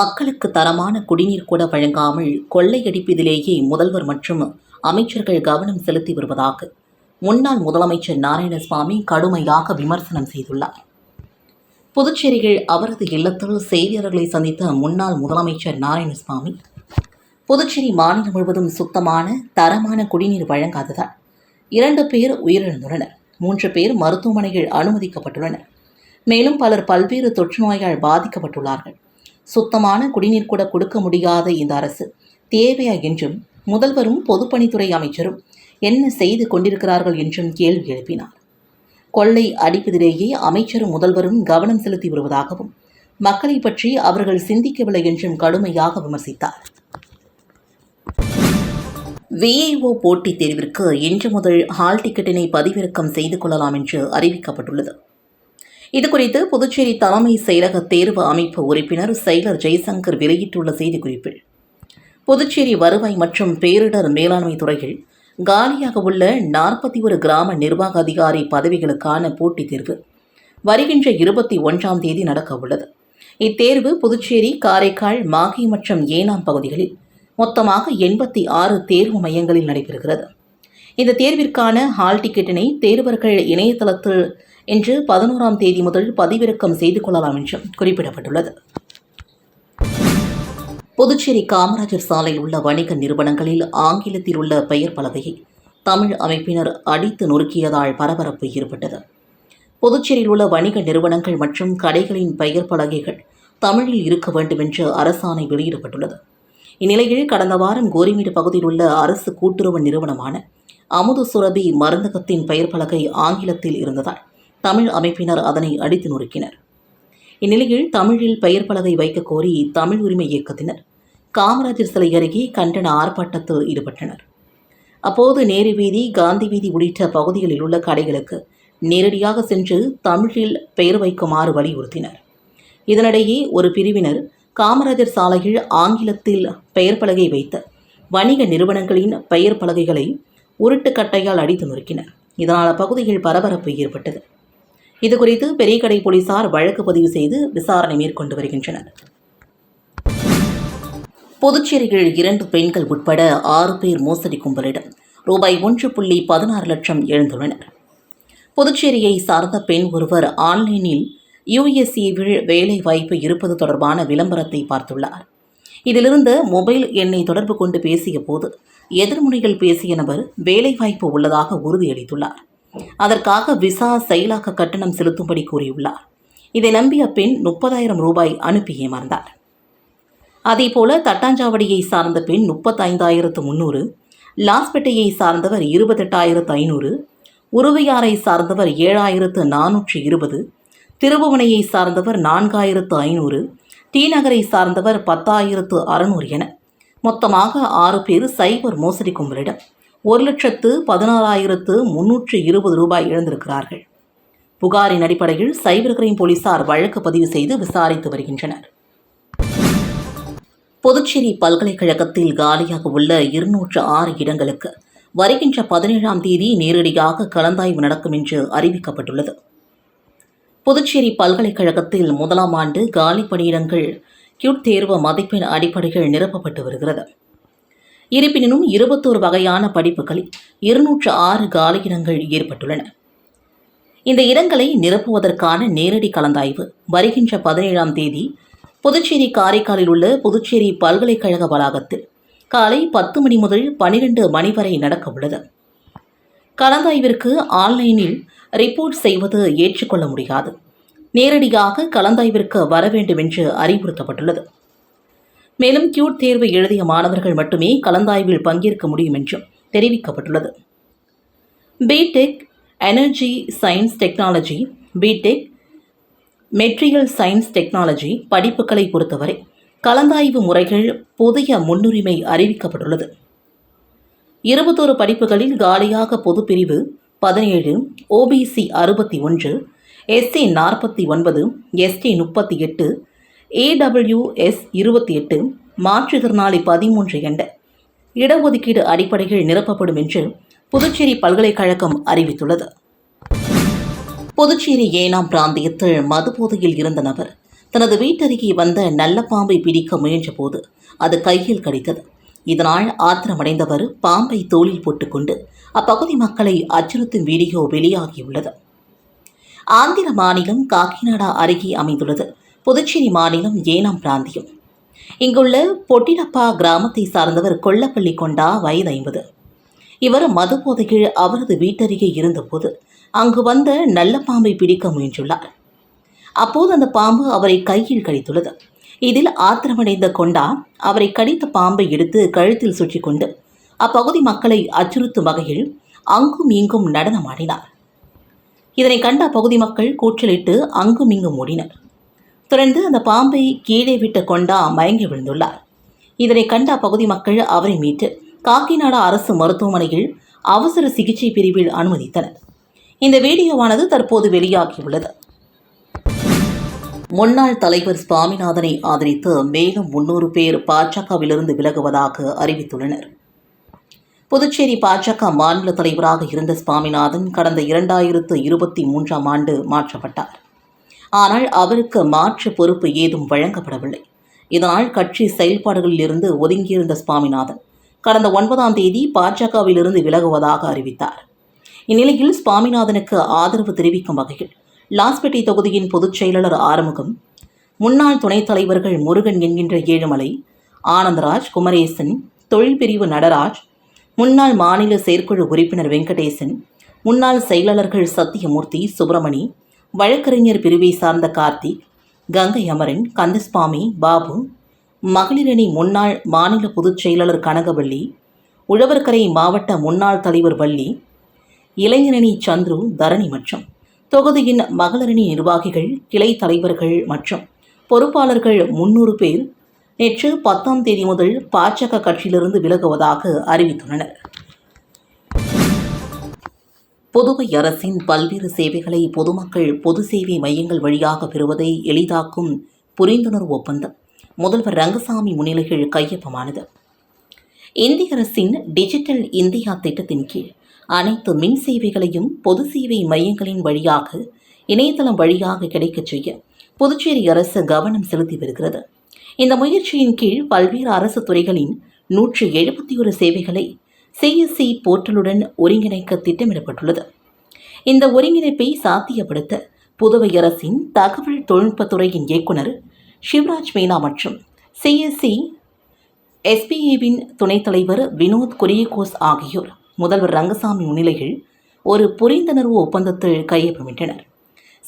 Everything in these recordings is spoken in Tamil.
மக்களுக்கு தரமான குடிநீர் கூட வழங்காமல் கொள்ளையடிப்பதிலேயே முதல்வர் மற்றும் அமைச்சர்கள் கவனம் செலுத்தி வருவதாக முன்னாள் முதலமைச்சர் நாராயணசாமி கடுமையாக விமர்சனம் செய்துள்ளார். புதுச்சேரியில் அவரது இல்லத்தில் செய்தியாளர்களை சந்தித்த முன்னாள் முதலமைச்சர் நாராயணசாமி புதுச்சேரி மாநிலம் முழுவதும் சுத்தமான தரமான குடிநீர் வழங்காததால் இரண்டு பேர் உயிரிழந்துள்ளனர். மூன்று பேர் மருத்துவமனையில் அனுமதிக்கப்பட்டுள்ளனர். மேலும் பலர் பல்வேறு தொற்று நோயால் பாதிக்கப்பட்டுள்ளார்கள். சுத்தமான குடிநீர் கூட கொடுக்க முடியாத இந்த அரசு. தேவையா என்றும் முதல்வரும் பொதுப்பணித்துறை அமைச்சரும் என்ன செய்து கொண்டிருக்கிறார்கள் என்றும் கேள்வி எழுப்பினார். கொள்ளை அடிப்பதிலேயே அமைச்சரும் முதல்வரும் கவனம் செலுத்தி வருவதாகவும் மக்களை பற்றி அவர்கள் சிந்திக்கவில்லை என்றும் கடுமையாக விமர்சித்தார். விஐஓ போட்டித் தேர்விற்கு இன்று முதல் ஹால் டிக்கெட்டினை பதிவிறக்கம் செய்து கொள்ளலாம் என்று அறிவிக்கப்பட்டுள்ளது. இதுகுறித்து புதுச்சேரி தலைமை செயலக தேர்வு அமைப்பு உறுப்பினர் செயலர் ஜெய்சங்கர் வெளியிட்டுள்ள செய்திக்குறிப்பில் புதுச்சேரி வருவாய் மற்றும் பேரிடர் மேலாண்மை துறையில் காலியாக உள்ள நாற்பத்தி ஒரு கிராம நிர்வாக அதிகாரி பதவிகளுக்கான போட்டித் தேர்வு வருகின்ற இருபத்தி ஒன்றாம் தேதி நடக்க உள்ளது. இத்தேர்வு புதுச்சேரி காரைக்கால் மாகி மற்றும் ஏனாம் பகுதிகளில் மொத்தமாக எண்பத்தி ஆறு தேர்வு மையங்களில் நடைபெறுகிறது. இந்த தேர்விற்கான ஹால் டிக்கெட்டினை தேர்வர்கள் இணையதளத்தில் இன்று பதினோராம் தேதி முதல் பதிவிறக்கம் செய்து கொள்ளலாம் என்றும் குறிப்பிடப்பட்டுள்ளது. புதுச்சேரி காமராஜர் சாலையில் உள்ள வணிக நிறுவனங்களில் ஆங்கிலத்தில் உள்ள பெயர் பலகையை தமிழ் அமைப்பினர் அடித்து நொறுக்கியதால் பரபரப்பு ஏற்பட்டது. புதுச்சேரியில் உள்ள வணிக நிறுவனங்கள் மற்றும் கடைகளின் பெயர் பலகைகள் தமிழில் இருக்க வேண்டும் என்று அரசாணை வெளியிடப்பட்டுள்ளது. இந்நிலையில் கடந்த வாரம் கோரிமேடு பகுதியில் உள்ள அரசு கூட்டுறவு நிறுவனமான அமுது சுரபி மருந்தகத்தின் பெயர் பலகை ஆங்கிலத்தில் இருந்ததால் தமிழ் அமைப்பினர் அதனை அடித்து நொறுக்கினர். இந்நிலையில் தமிழில் பெயர் பலகை வைக்க கோரி தமிழ் உரிமை இயக்கத்தினர் காமராஜர் சிலை அருகே கண்டன ஆர்ப்பாட்டத்தில் ஈடுபட்டனர். அப்போது நேரு வீதி காந்தி வீதி உள்ளிட்ட பகுதிகளில் உள்ள கடைகளுக்கு நேரடியாக சென்று தமிழில் பெயர் வைக்குமாறு வலியுறுத்தினர். இதனிடையே ஒரு பிரிவினர் காமராஜர் சாலையில் ஆங்கிலத்தில் பெயர் பலகை வைத்த வணிக நிறுவனங்களின் பெயர் பலகைகளை உருட்டுக்கட்டையால் அடித்து நொறுக்கினர். இதனால் அப்பகுதியில் பரபரப்பு ஏற்பட்டது. இதுகுறித்து பெரியகடை போலீசார் வழக்கு பதிவு செய்து விசாரணை மேற்கொண்டு வருகின்றனர். புதுச்சேரியில் இரண்டு பெண்கள் உட்பட ஆறு பேர் மோசடி கும்பலிடம் ரூபாய் ஒன்று புள்ளி பதினாறு லட்சம் எழுந்துள்ளனர். புதுச்சேரியை சார்ந்த பெண் ஒருவர் ஆன்லைனில் யுஎஸ்ஏவில் வேலை வாய்ப்பு இருப்பது தொடர்பான விளம்பரத்தை பார்த்துள்ளார். இதிலிருந்து மொபைல் எண்ணை தொடர்பு கொண்டு பேசிய போது எதிர்முனையில் பேசிய நபர் வேலைவாய்ப்பு உள்ளதாக உறுதியளித்துள்ளார். அதற்காக விசா செயலாக்க கட்டணம் செலுத்தும்படி கூறியுள்ளார். இதை நம்பிய பெண் முப்பதாயிரம் ரூபாய் அனுப்பி ஏமாந்தார். அதேபோல தட்டாஞ்சாவடியை சார்ந்த பெண் முப்பத்தைந்தாயிரத்து முன்னூறு லாஸ்பேட்டையை சார்ந்தவர் இருபத்தெட்டாயிரத்து ஐநூறு உருவையாரை சார்ந்தவர் ஏழாயிரத்து நானூற்று இருபது திருபுவனையை சார்ந்தவர் நான்காயிரத்து ஐநூறு டி நகரை சார்ந்தவர் பத்தாயிரத்து அறுநூறு என மொத்தமாக ஆறு பேர் சைபர் மோசடி கும்பலிடம் ஒரு லட்சத்து பதினாறாயிரத்து முன்னூற்று இருபது ரூபாய் இழந்திருக்கிறார்கள். புகாரின் அடிப்படையில் சைபர் கிரைம் போலீசார் வழக்கு பதிவு செய்து விசாரித்து வருகின்றனர். புதுச்சேரி பல்கலைக்கழகத்தில் காலியாக உள்ள இருநூற்று ஆறு இடங்களுக்கு வருகின்ற பதினேழாம் தேதி நேரடியாக கலந்தாய்வு நடக்கும் என்று அறிவிக்கப்பட்டுள்ளது. புதுச்சேரி பல்கலைக்கழகத்தில் முதலாம் ஆண்டு காலி பணியிடங்கள் கியூட் தேர்வு மதிப்பெண் அடிப்படையில் நிரப்பப்பட்டு வருகிறது. இருப்பினும் இருபத்தோரு வகையான படிப்புகளில் இருநூற்று ஆறு காலியிடங்கள் ஏற்பட்டுள்ளன. இந்த இடங்களை நிரப்புவதற்கான நேரடி கலந்தாய்வு வருகின்ற பதினேழாம் தேதி புதுச்சேரி காரைக்காலில் உள்ள புதுச்சேரி பல்கலைக்கழக வளாகத்தில் காலை பத்து மணி முதல் பனிரெண்டு மணி வரை நடக்க உள்ளது கலந்தாய்விற்கு ஆன்லைனில் ரிப்போர்ட் செய்வது ஏற்றுக்கொள்ள முடியாது. நேரடியாக கலந்தாய்விற்கு வர வேண்டும் என்று அறிவுறுத்தப்பட்டுள்ளது. மேலும் கியூட் தேர்வு எழுதிய மாணவர்கள் மட்டுமே கலந்தாய்வில் பங்கேற்க முடியும் என்றும் தெரிவிக்கப்பட்டுள்ளது. BTech energy science technology BTech material science technology படிப்புகளை பொறுத்தவரை கலந்தாய்வு முறைகள் புதிய முன்னுரிமை அறிவிக்கப்பட்டுள்ளது. இருபத்தோரு படிப்புகளில் காலியாக பொதுப்பிரிவு பதினேழு ஓபிசி அறுபத்தி ஒன்று எஸ்சி நாற்பத்தி ஒன்பது எஸ்டி முப்பத்தி எட்டு ஏடபிள்யூஎஸ் இருபத்தி எட்டு மாற்றுத்திறனாளி பதிமூன்று என்ற இடஒதுக்கீடு அடிப்படையில் நிரப்பப்படும் என்று புதுச்சேரி பல்கலைக்கழகம் அறிவித்துள்ளது. புதுச்சேரி ஏனாம் பிராந்தியத்தில் மதுபோதையில் இருந்த நபர் தனது வீட்டருகே வந்த நல்ல பாம்பை பிடிக்க முயன்றபோது அது கையில் கடித்தது. இதனால் ஆத்திரமடைந்தவர் பாம்பை தோளில் போட்டுக்கொண்டு அப்பகுதி மக்களை அச்சுறுத்தும் வீடியோ வெளியாகியுள்ளது. ஆந்திர மாநிலம் காக்கிநாடா அருகே அமைந்துள்ளது. புதுச்சேரி மாநிலம் ஏனாம் பிராந்தியம். இங்குள்ள பொட்டினப்பா கிராமத்தை சார்ந்தவர் கொல்லப்பள்ளி கொண்டா வயது ஐம்பது. இவர் மது போதையில் அவரது வீட்டருகே இருந்தபோது அங்கு வந்த நல்ல பாம்பை பிடிக்க முயன்றுள்ளார். அப்போது அந்த பாம்பு அவரை கையில் கடித்துள்ளது. இதில் ஆத்திரமடைந்த கொண்டா அவரை கடித்த பாம்பை எடுத்து கழுத்தில் சுற்றி கொண்டு அப்பகுதி மக்களை அச்சுறுத்தும் வகையில் அங்கும் இங்கும் நடனமாடினார். இதனை கண்ட அப்பகுதி மக்கள் கூச்சலிட்டு அங்கும் இங்கும் ஓடினர். தொடர்ந்து அந்த பாம்பை கீழே விட்டு கொண்டா மயங்கி விழுந்துள்ளார். இதனை கண்ட அப்பகுதி மக்கள் அவரை மீட்டு காக்கிநாடா அரசு மருத்துவமனையில் அவசர சிகிச்சை பிரிவில் அனுமதித்தனர். இந்த வீடியோவானது தற்போது வெளியாகியுள்ளது. முன்னாள் தலைவர் சுவாமிநாதனை ஆதரித்து மேலும் முன்னூறு பேர் பாஜகவிலிருந்து விலகுவதாக அறிவித்துள்ளனர். புதுச்சேரி பாஜக மாநில தலைவராக இருந்த சுவாமிநாதன் கடந்த இரண்டாயிரத்து இருபத்தி மூன்றாம் ஆண்டு மாற்றப்பட்டார். ஆனால் அவருக்கு மாற்று பொறுப்பு ஏதும் வழங்கப்படவில்லை. இதனால் கட்சி செயல்பாடுகளில் இருந்து ஒதுங்கியிருந்த சுவாமிநாதன் கடந்த ஒன்பதாம் தேதி பாஜகவிலிருந்து விலகுவதாக அறிவித்தார். இந்நிலையில் சுவாமிநாதனுக்கு ஆதரவு தெரிவிக்கும் வகையில் லாஸ்பேட்டை தொகுதியின் பொதுச் செயலாளர் ஆறுமுகம் முன்னாள் துணைத் தலைவர்கள் முருகன் என்கின்ற ஏழுமலை ஆனந்தராஜ் குமரேசன் தொழில் பிரிவு நடராஜ் முன்னாள் மாநில செயற்குழு உறுப்பினர் வெங்கடேசன் முன்னாள் செயலாளர்கள் சத்தியமூர்த்தி சுப்பிரமணி வழக்கறிஞர் பிரிவை சார்ந்த கார்த்திக் கங்கை அமரன் கந்தசுவாமி பாபு மகளிரணி முன்னாள் மாநில பொதுச் செயலாளர் கனகவள்ளி உழவர்கரை மாவட்ட முன்னாள் தலைவர் வள்ளி இளைஞரணி சந்துரு தரணி மற்றும் தொகுதியின் மகளிரணி நிர்வாகிகள் கிளை தலைவர்கள் மற்றும் பொறுப்பாளர்கள் முன்னூறு பேர் நேற்று பத்தாம் தேதி முதல் பாஜக கட்சியிலிருந்து விலகுவதாக அறிவித்துள்ளனர். புதுவை அரசின் பல்வேறு சேவைகளை பொதுமக்கள் பொது சேவை மையங்கள் வழியாக பெறுவதை எளிதாக்கும் புரிந்துணர்வு ஒப்பந்தம். முதல்வர் ரங்கசாமி முன்னிலையில் கையொப்பமானது. இந்திய அரசின் டிஜிட்டல் இந்தியா திட்டத்தின் கீழ் அனைத்து மின் சேவைகளையும் பொது சேவை மையங்களின் வழியாக இணையதளம் வழியாக கிடைக்கச் செய்ய புதுச்சேரி அரசு கவனம் செலுத்தி வருகிறது. இந்த முயற்சியின் கீழ் பல்வேறு அரசு துறைகளின் நூற்று எழுபத்தி ஒரு சேவைகளை சிஎஸ்சி போர்ட்டலுடன் ஒருங்கிணைக்க திட்டமிடப்பட்டுள்ளது. இந்த ஒருங்கிணைப்பை சாத்தியப்படுத்த புதுவை அரசின் தகவல் தொழில்நுட்பத்துறையின் இயக்குனர் சிவராஜ் மீனா மற்றும் சிஎஸ்சி எஸ்பிஏவின் துணைத் தலைவர் வினோத் குரியகோஸ் ஆகியோர் முதல்வர் ரங்கசாமி முன்னிலையில் ஒரு புரிந்துணர்வு ஒப்பந்தத்தில் கையொப்பமிட்டனர்.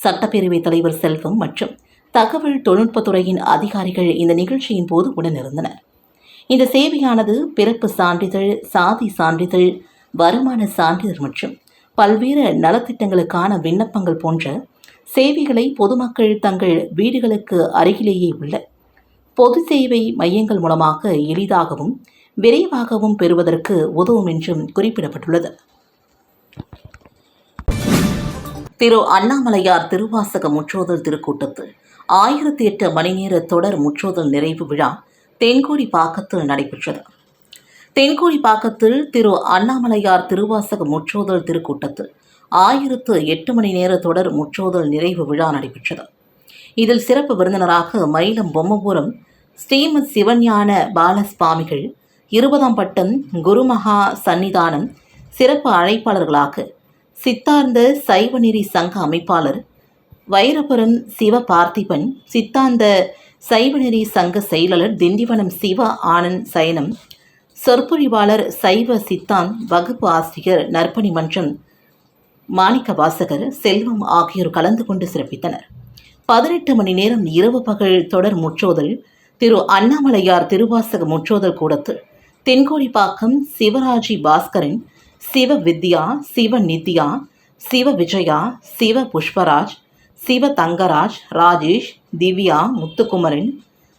சட்டப்பேரவைத் தலைவர் செல்வம் மற்றும் தகவல் தொழில்நுட்பத்துறையின் அதிகாரிகள் இந்த நிகழ்ச்சியின் போது உடனிருந்தனர். இந்த சேவையானது பிறப்பு சான்றிதழ் சாதி சான்றிதழ் வருமான சான்றிதழ் மற்றும் பல்வேறு நலத்திட்டங்களுக்கான விண்ணப்பங்கள் போன்ற சேவைகளை பொதுமக்கள் தங்கள் வீடுகளுக்கு அருகிலேயே உள்ள பொது சேவை மையங்கள் மூலமாக எளிதாகவும் விரைவாகவும் பெறுவதற்கு உதவும் என்றும் குறிப்பிடப்பட்டுள்ளது. திரு அண்ணாமலையார் திருவாசக முற்றோதல் திருக்கூட்டத்தில் ஆயிரத்தி எட்டு மணி நேர தொடர் முற்றோதல் நிறைவு விழா தென்கோடி பாக்கத்தில் நடைபெற்றது. தென்கோடி பாக்கத்தில் திரு அண்ணாமலையார் திருவாசக முற்றோதல் திருக்கூட்டத்தில் ஆயிரத்து எட்டு மணி நேர தொடர் முற்றோதல் நிறைவு விழா நடைபெற்றது. இதில் சிறப்பு விருந்தினராக மயிலம் பொம்மபுரம் ஸ்ரீமத் சிவஞான பாலசுவாமிகள் இருபதாம் பட்டம் குருமகா சன்னிதானம் சிறப்பு அழைப்பாளர்களாக சித்தார்ந்த சைவநெறி சங்க அமைப்பாளர் வைரபுரம் சிவ பார்த்திபன் சித்தாந்த சைவநெறி சங்க செயலாளர் திண்டிவனம் சிவா ஆனந்த் சயனம். சொற்பொழிவாளர் சைவ சித்தான் வகுப்பு ஆசிரியர் நற்பணி மன்றம் மாணிக்க வாசகர் செல்வம் ஆகியோர் கலந்து கொண்டு சிறப்பித்தனர். பதினெட்டு மணி நேரம் இரவு பகல் தொடர் முற்றோதல் திரு அண்ணாமலையார் திருவாசக முற்றோதல் கூடத்தில் தென்கோடிப்பாக்கம் சிவராஜி பாஸ்கரன் சிவ வித்யா சிவ நித்யா சிவ விஜயா சிவ புஷ்பராஜ் சிவ தங்கராஜ் ராஜேஷ் திவ்யா முத்துக்குமரன்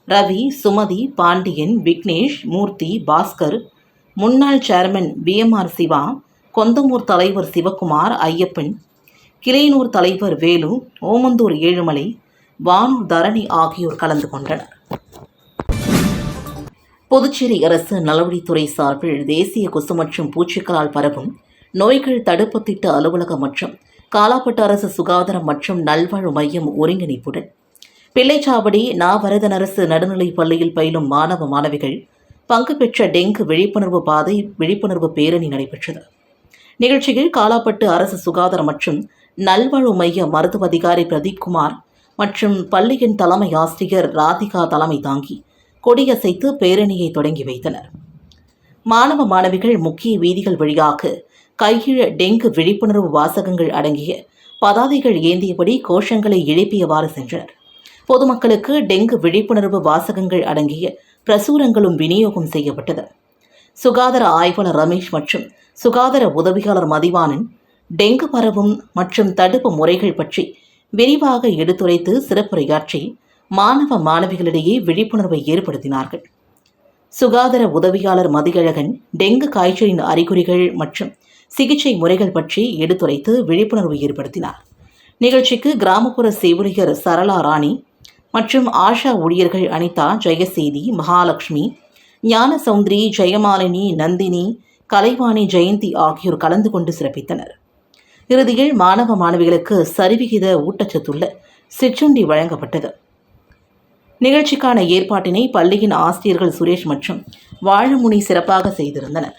ரவி சுமதி பாண்டியன் விக்னேஷ் மூர்த்தி பாஸ்கர் முன்னாள் சேர்மன் பிஎம்ஆர் சிவா கொந்தமூர் தலைவர் சிவகுமார் ஐயப்பன் கிளையனூர் தலைவர் வேலு ஓமந்தூர் ஏழுமலை வானூர் தரணி ஆகியோர் கலந்து கொண்டனர். புதுச்சேரி அரசு நலவழித்துறை சார்பில் தேசிய கொசு மற்றும் பூச்சிக்களால் பரவும் நோய்கள் தடுப்பு திட்ட அலுவலகம் மற்றும் காலாப்பட்டு அரசு சுகாதாரம் மற்றும் நல்வாழ்வு மையம் ஒருங்கிணைப்புடன் பிள்ளைச்சாவடி நாவரதன் அரசு நடுநிலைப் பள்ளியில் பயிலும் மாணவ மாணவிகள் பங்கு பெற்ற டெங்கு விழிப்புணர்வு பாதை விழிப்புணர்வு பேரணி நடைபெற்றது. நிகழ்ச்சியில் காலாப்பட்டு அரசு சுகாதார மற்றும் நல்வாழ்வு மைய மருத்துவ அதிகாரி பிரதீப்குமார் மற்றும் பள்ளியின் தலைமை ஆசிரியர் ராதிகா தலைமை தாங்கி கொடியசைத்து பேரணியை தொடங்கி வைத்தனர். மாணவ மாணவிகள் முக்கிய வீதிகள் வழியாக கையிழ டெங்கு விழிப்புணர்வு வாசகங்கள் அடங்கிய பதாதைகள் ஏந்தியபடி கோஷங்களை எழுப்பியவாறு சென்றனர். பொதுமக்களுக்கு டெங்கு விழிப்புணர்வு வாசகங்கள் அடங்கிய பிரசுரங்களும் விநியோகம் செய்யப்பட்டது. சுகாதார ஆய்வாளர் ரமேஷ் மற்றும் சுகாதார உதவியாளர் மதிவானன் டெங்கு பரவும் மற்றும் தடுப்பு முறைகள் பற்றி விரிவாக எடுத்துரைத்து சிறப்புரையாற்றி மாணவ மாணவிகளிடையே விழிப்புணர்வை ஏற்படுத்தினார்கள். சுகாதார உதவியாளர் மதியழகன் டெங்கு காய்ச்சலின் அறிகுறிகள் மற்றும் சிகிச்சை முறைகள் பற்றி எடுத்துரைத்து விழிப்புணர்வு ஏற்படுத்தினார். நிகழ்ச்சிக்கு கிராமப்புற செவிலியர் சரளா ராணி மற்றும் ஆஷா ஊழியர்கள் அனிதா ஜெயசேதி மகாலட்சுமி ஞானசௌந்தரி ஜெயமாலினி நந்தினி கலைவாணி ஜெயந்தி ஆகியோர் கலந்து கொண்டு சிறப்பித்தனர். இறுதியில் மாணவ மாணவிகளுக்கு சரிவிகித ஊட்டச்சத்துள்ள சிற்றுண்டி வழங்கப்பட்டது. நிகழ்ச்சிக்கான ஏற்பாட்டினை பள்ளியின் ஆசிரியர்கள் சுரேஷ் மற்றும் வாழமுனி சிறப்பாக செய்திருந்தனர்.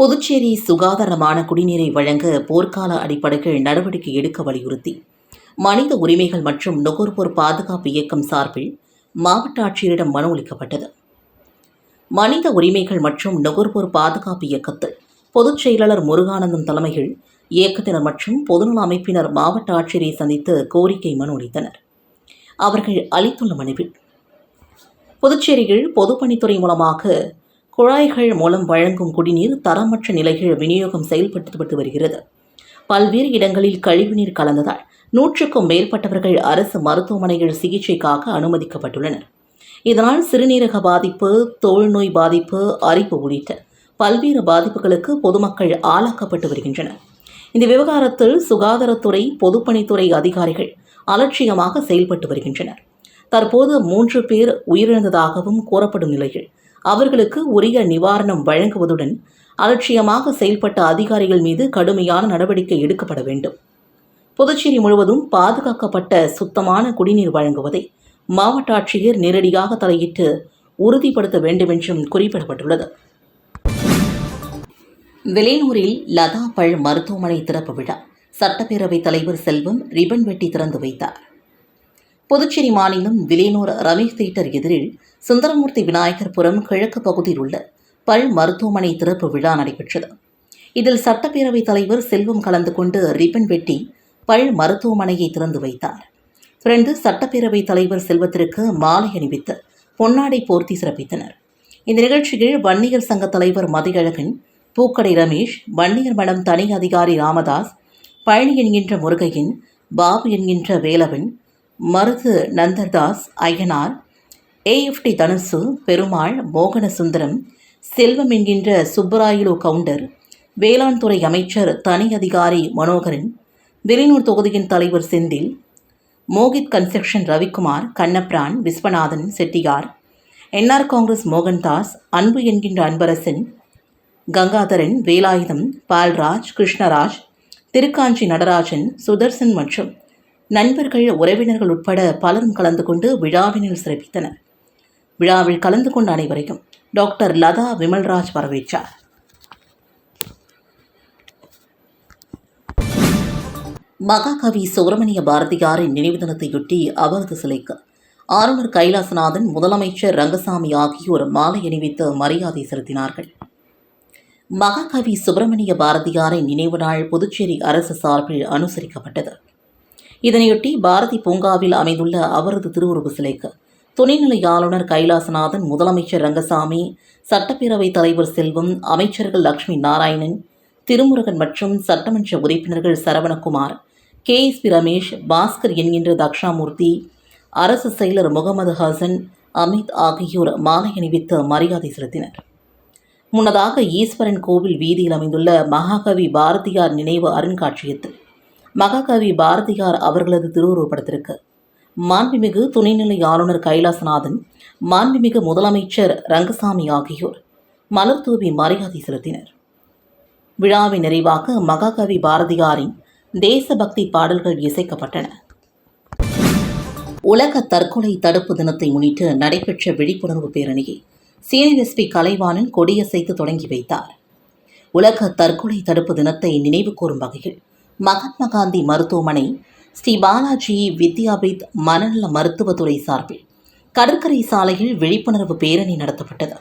புதுச்சேரி சுகாதாரமான குடிநீரை வழங்க போர்க்கால அடிப்படையில் நடவடிக்கை எடுக்க வலியுறுத்தி மனித உரிமைகள் மற்றும் நுகர்வோர் பாதுகாப்பு இயக்கம் சார்பில் மாவட்ட ஆட்சியரிடம் மனு அளிக்கப்பட்டது. மனித உரிமைகள் மற்றும் நுகர்வோர் பாதுகாப்பு இயக்கத்தில் பொதுச் செயலாளர் முருகானந்தம் தலைமையில் இயக்கத்தினர் மற்றும் பொதுநல அமைப்பினர் மாவட்ட ஆட்சியரை சந்தித்து கோரிக்கை மனு அளித்தனர். அவர்கள் அளித்துள்ள மனுவில் புதுச்சேரியில் பொதுப்பணித்துறை மூலமாக குழாய்கள் மூலம் வழங்கும் குடிநீர் தரமற்ற நிலையில் விநியோகம் செயல்படுத்தப்பட்டு வருகிறது. பல்வேறு இடங்களில் கழிவுநீர் கலந்ததால் நூற்றுக்கும் மேற்பட்டவர்கள் அரசு மருத்துவமனையில் சிகிச்சைக்காக அனுமதிக்கப்பட்டுள்ளனர். இதனால் சிறுநீரக பாதிப்பு தோல்நோய் பாதிப்பு அரிப்பு உள்ளிட்ட பல்வேறு பாதிப்புகளுக்கு பொதுமக்கள் ஆளாக்கப்பட்டு வருகின்றனர். இந்த விவகாரத்தில் சுகாதாரத்துறை பொதுப்பணித்துறை அதிகாரிகள் அலட்சியமாக செயல்பட்டு வருகின்றனர். தற்போது மூன்று பேர் உயிரிழந்ததாகவும் கூறப்படும் நிலையில் அவர்களுக்கு உரிய நிவாரணம் வழங்குவதுடன் அலட்சியமாக செயல்பட்ட அதிகாரிகள் மீது கடுமையான நடவடிக்கை எடுக்கப்பட வேண்டும். புதுச்சேரி முழுவதும் பாதுகாக்கப்பட்ட சுத்தமான குடிநீர் வழங்குவதை மாவட்ட ஆட்சியர் நேரடியாக தலையிட்டு உறுதிப்படுத்த வேண்டும் என்றும் குறிப்பிடப்பட்டுள்ளது. விலையூரில் லதா பழ் மருத்துவமனை திறப்பு விழா. சட்டப்பேரவைத் தலைவர் செல்வம் ரிபன் வெட்டி திறந்து வைத்தார். புதுச்சேரி மாநிலம் விலையனூர் ரமேஷ் தியேட்டர் எதிரில் சுந்தரமூர்த்தி விநாயகர்புரம் கிழக்கு பகுதியில் உள்ள பல் மருத்துவமனை திறப்பு விழா நடைபெற்றது. இதில் சட்டப்பேரவைத் தலைவர் செல்வம் கலந்து கொண்டு ரிப்பன் வெட்டி பல் மருத்துவமனையை திறந்து வைத்தார். தொடர்ந்து சட்டப்பேரவைத் தலைவர் செல்வத்திற்கு மாலை அணிவித்து பொன்னாடை போர்த்தி சிறப்பித்தனர். இந்த நிகழ்ச்சியில் வன்னியர் சங்க தலைவர் மதியழகன் பூக்கடை ரமேஷ் வன்னியர் மடம் தனி அதிகாரி ராமதாஸ் பழனி என்கின்ற முருகையன் பாபு என்கின்ற வேலவன் மருது நந்தர்தாஸ் ஐயனார் ஏஎஃப்டி தனுசு பெருமாள் மோகன சுந்தரம் செல்வம் என்கின்ற சுப்பராயுலு கவுண்டர் வேளாண் துறை அமைச்சர் தனி அதிகாரி மனோகரன் வெளிநூர் தொகுதியின் தலைவர் செந்தில் மோகித் கன்ஸ்ட்ரக்ஷன் ரவிக்குமார் கண்ணப்ரான் விஸ்வநாதன் செட்டியார் என்ஆர் காங்கிரஸ் மோகன்தாஸ் அன்பு என்கின்ற அன்பரசன் கங்காதரன் வேலாயுதம் பால்ராஜ் கிருஷ்ணராஜ் திருக்காஞ்சி நடராஜன் சுதர்சன் மற்றும் நண்பர்கள் உறவினர்கள் உட்பட பலரும் கலந்து கொண்டு விழாவினில் சிறப்பித்தனர். விழாவில் கலந்து கொண்ட அனைவரையும் டாக்டர் லதா விமல்ராஜ் வரவேற்றார். மகாகவி சுப்பிரமணிய பாரதியாரின் நினைவு தினத்தையொட்டி அவரது சிலைக்கு ஆளுநர் கைலாசநாதன் முதலமைச்சர் ரங்கசாமி ஆகியோர் மாலை அணிவித்து மரியாதை செலுத்தினார்கள். மகாகவி சுப்பிரமணிய பாரதியாரின் நினைவு நாள் புதுச்சேரி அரசு சார்பில் அனுசரிக்கப்பட்டது. இதனையொட்டி பாரதி பூங்காவில் அமைந்துள்ள அவரது திருவுருவ சிலைக்கு துணைநிலை ஆளுநர் கைலாசநாதன் முதலமைச்சர் ரங்கசாமி சட்டப்பேரவைத் தலைவர் செல்வம் அமைச்சர்கள் லட்சுமி நாராயணன் திருமுருகன் மற்றும் சட்டமன்ற உறுப்பினர்கள் Saravanakumar K. S. P. Ramesh Bhaskar என்கின்ற தக்ஷாமூர்த்தி அரசு செயலர் முகமது ஹசன் அமித் ஆகியோர் மாலை அணிவித்து மரியாதை செலுத்தினர். முன்னதாக ஈஸ்வரன் கோவில் வீதியில் அமைந்துள்ள மகாகவி பாரதியார் நினைவு அருங்காட்சியகத்தில் மகாகவி பாரதியார் அவர்களது திருவுருவப்படத்திற்கு மாண்புமிகு துணைநிலை ஆளுநர் கைலாசநாதன் மாண்புமிகு முதலமைச்சர் ரங்கசாமி ஆகியோர் மலர் தூவி மரியாதை செலுத்தினர். விழாவின் நிறைவாக மகாகவி பாரதியாரின் தேசபக்தி பாடல்கள் இசைக்கப்பட்டன. உலக தற்கொலை தடுப்பு தினத்தை முன்னிட்டு நடைபெற்ற விழிப்புணர்வு பேரணியை சிஎன்எஸ்பி கலைவாணன் கொடியசைத்து தொடங்கி வைத்தார். உலக தற்கொலை தடுப்பு தினத்தை நினைவு கூறும் வகையில் மகாத்மா காந்தி மருத்துவமனை ஸ்ரீ பாலாஜி வித்யாபித் மனநல மருத்துவத்துறை சார்பில் கடற்கரை சாலையில் விழிப்புணர்வு பேரணி நடத்தப்பட்டது.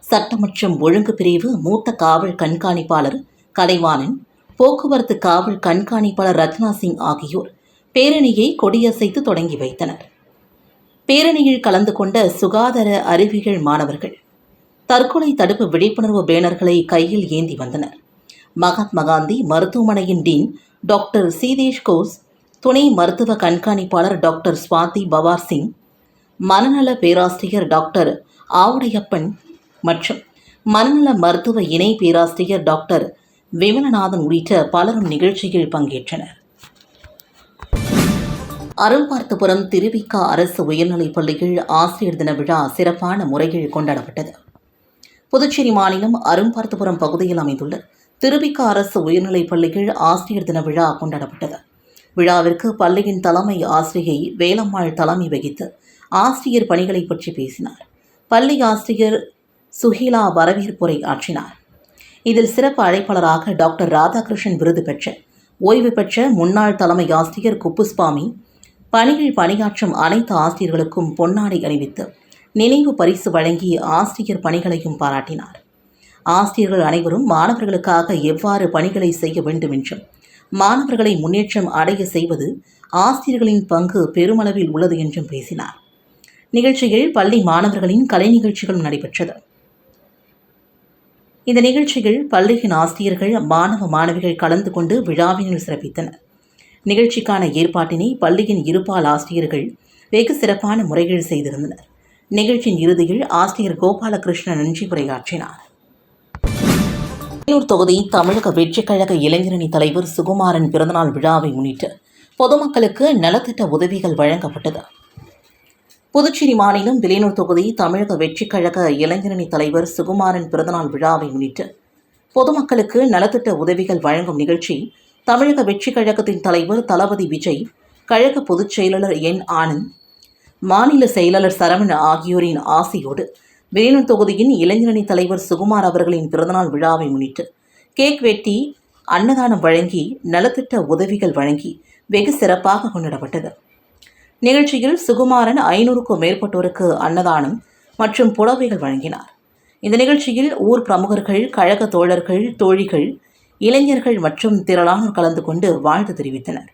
சட்டமற்றம் ஒழுங்கு பிரிவு மூத்த காவல் கண்காணிப்பாளர் கலைவாணன் போக்குவரத்து காவல் கண்காணிப்பாளர் ரத்னா சிங் ஆகியோர் பேரணியை கொடியசைத்து தொடங்கி வைத்தனர். பேரணியில் கலந்து கொண்ட சுகாதார அறிவியல் மாணவர்கள் தற்கொலை தடுப்பு விழிப்புணர்வு பேனர்களை கையில் ஏந்தி வந்தனர். மகாத்மா காந்தி மருத்துவமனையின் டீன் டாக்டர் சீதேஷ் கோஸ் துணை மருத்துவ கண்காணிப்பாளர் டாக்டர் சுவாதி பவார் சிங் மனநல பேராசிரியர் டாக்டர் ஆவுடையப்பன் மற்றும் மனநல மருத்துவ இணை பேராசிரியர் டாக்டர் விமலநாதன் உள்ளிட்ட பலரும் நிகழ்ச்சியில் பங்கேற்றனர். அரும்பார்த்தபுரம் திருவிக்கா அரசு உயர்நிலைப் பள்ளியில் ஆசிரியர் தின விழா சிறப்பான முறையில் கொண்டாடப்பட்டது. புதுச்சேரி மாநிலம் அரும்பார்த்தபுரம் பகுதியில் அமைந்துள்ள திருவிக்கா அரசு உயர்நிலைப் பள்ளியில் ஆசிரியர் தின விழா கொண்டாடப்பட்டது. விழாவிற்கு பள்ளியின் தலைமை ஆசிரியை வேலம்மாள் தலைமை வகித்து ஆசிரியர் பணிகளை பற்றி பேசினார். பள்ளி ஆசிரியர் சுஹீலா வரவேற்புரை ஆற்றினார். இதில் சிறப்பு அழைப்பாளராக டாக்டர் ராதாகிருஷ்ணன் விருது பெற்ற ஓய்வு பெற்ற முன்னாள் தலைமை ஆசிரியர் குப்புஸ்வாமி பணியில் பணியாற்றும் அனைத்து ஆசிரியர்களுக்கும் பொன்னாடை அணிவித்து நினைவு பரிசு வழங்கி ஆசிரியர் பணிகளையும் பாராட்டினார். ஆசிரியர்கள் அனைவரும் மாணவர்களுக்காக எவ்வாறு பணிகளை செய்ய வேண்டும் என்றும் மாணவர்களை முன்னேற்றம் அடைய செய்வது ஆசிரியர்களின் பங்கு பெருமளவில் உள்ளது என்றும் பேசினார். நிகழ்ச்சியில் பள்ளி மாணவர்களின் கலை நிகழ்ச்சிகளும் நடைபெற்றது. இந்த நிகழ்ச்சியில் பள்ளியின் ஆசிரியர்கள் மாணவ மாணவிகள் கலந்து கொண்டு விழாவினில் சிறப்பித்தனர். நிகழ்ச்சிக்கான ஏற்பாட்டினை பள்ளியின் இருபால் ஆசிரியர்கள் வெகு சிறப்பான முறைகள் செய்திருந்தனர். நிகழ்ச்சியின் இறுதியில் ஆசிரியர் கோபாலகிருஷ்ணன் நன்றி உரையாற்றினார். வேலூர் தொகுதி தமிழக வெற்றிக் கழக இளைஞரணி தலைவர் சுகுமாரன் பிறந்தநாள் விழாவை முன்னிட்டு பொதுமக்களுக்கு நலத்திட்ட உதவிகள் வழங்கப்பட்டது. புதுச்சேரி மாநிலம் விலையூர் தொகுதி தமிழக வெற்றிக் கழக இளைஞரணி தலைவர் சுகுமாரன் பிறந்தநாள் விழாவை முன்னிட்டு பொதுமக்களுக்கு நலத்திட்ட உதவிகள் வழங்கும் நிகழ்ச்சி தமிழக வெற்றிக் கழகத்தின் தலைவர் தளபதி விஜய் கழக பொதுச் செயலாளர் என் ஆனந்த் மாநில செயலாளர் சரவண ஆகியோரின் ஆசையோடு விலையூர் தொகுதியின் இளைஞரணி தலைவர் சுகுமார் அவர்களின் பிறந்தநாள் விழாவை முன்னிட்டு கேக் வெட்டி அன்னதானம் வழங்கி நலத்திட்ட உதவிகள் வழங்கி வெகு சிறப்பாக கொண்டாடப்பட்டது. நிகழ்ச்சியில் சுகுமாரன் ஐநூறுக்கும் மேற்பட்டோருக்கு அன்னதானம் மற்றும் புடவைகள் வழங்கினார். இந்த நிகழ்ச்சியில் ஊர் பிரமுகர்கள் கழக தோழர்கள் தோழிகள் இளைஞர்கள் மற்றும் திரளானோர் கலந்து கொண்டு வாழ்த்து தெரிவித்தனர்.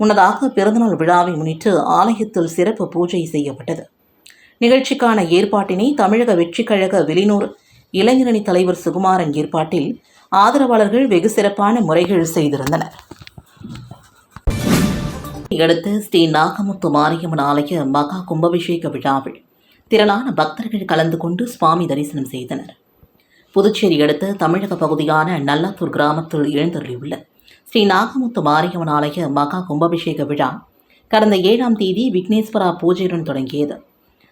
முன்னதாக பிறந்தநாள் விழாவை முன்னிட்டு ஆலயத்தில் சிறப்பு பூஜை செய்யப்பட்டது. நிகழ்ச்சிக்கான ஏற்பாட்டினை தமிழக வெற்றிக் கழக வெளிநூர் இளைஞரணி தலைவர் சுகுமாரன் ஏற்பாட்டில் ஆதரவாளர்கள் வெகு சிறப்பான முறைகள் செய்திருந்தனர். அடுத்து ஸ்ரீ நாகமுத்து மாரியம்மன் ஆலய மகா கும்பாபிஷேக விழாவில் திரளான பக்தர்கள் கலந்து கொண்டு சுவாமி தரிசனம் செய்தனர். புதுச்சேரி அடுத்த தமிழக பகுதியான நல்லாத்தூர் கிராமத்தில் எழுந்தருளியுள்ள ஸ்ரீ நாகமுத்து மாரியம்மன் ஆலய மகா கும்பாபிஷேக விழா கடந்த ஏழாம் தேதி விக்னேஸ்வரா பூஜையுடன் தொடங்கியது.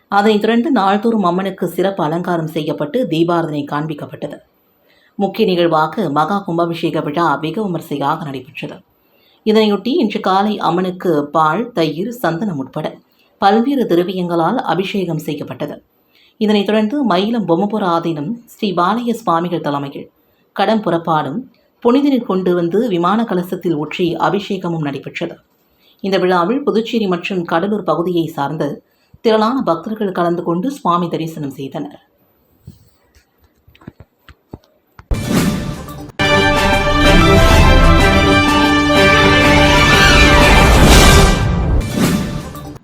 அதனைத் தொடர்ந்து நாள்தோறும் அம்மனுக்கு சிறப்பு அலங்காரம் செய்யப்பட்டு தீபாரதனை காண்பிக்கப்பட்டது. முக்கிய நிகழ்வாக மகா கும்பாபிஷேக விழா வெகு விமரிசையாக நடைபெற்றது. இதனையொட்டி இன்று காலை அம்மனுக்கு பால் தயிர் சந்தனம் உட்பட பல்வேறு திரவியங்களால் அபிஷேகம் செய்யப்பட்டது. இதனைத் தொடர்ந்து மயிலம் பொம்மபுர ஆதீனம் ஸ்ரீ பாலய சுவாமிகள் தலைமையில் கடம் புறப்பாடும் புனித கொண்டு வந்து விமான கலசத்தில் ஊற்றி அபிஷேகமும் நடைபெற்றது. இந்த விழாவில் புதுச்சேரி மற்றும் கடலூர் பகுதியை சார்ந்து திரளான பக்தர்கள் கலந்து கொண்டு சுவாமி தரிசனம் செய்தனர்.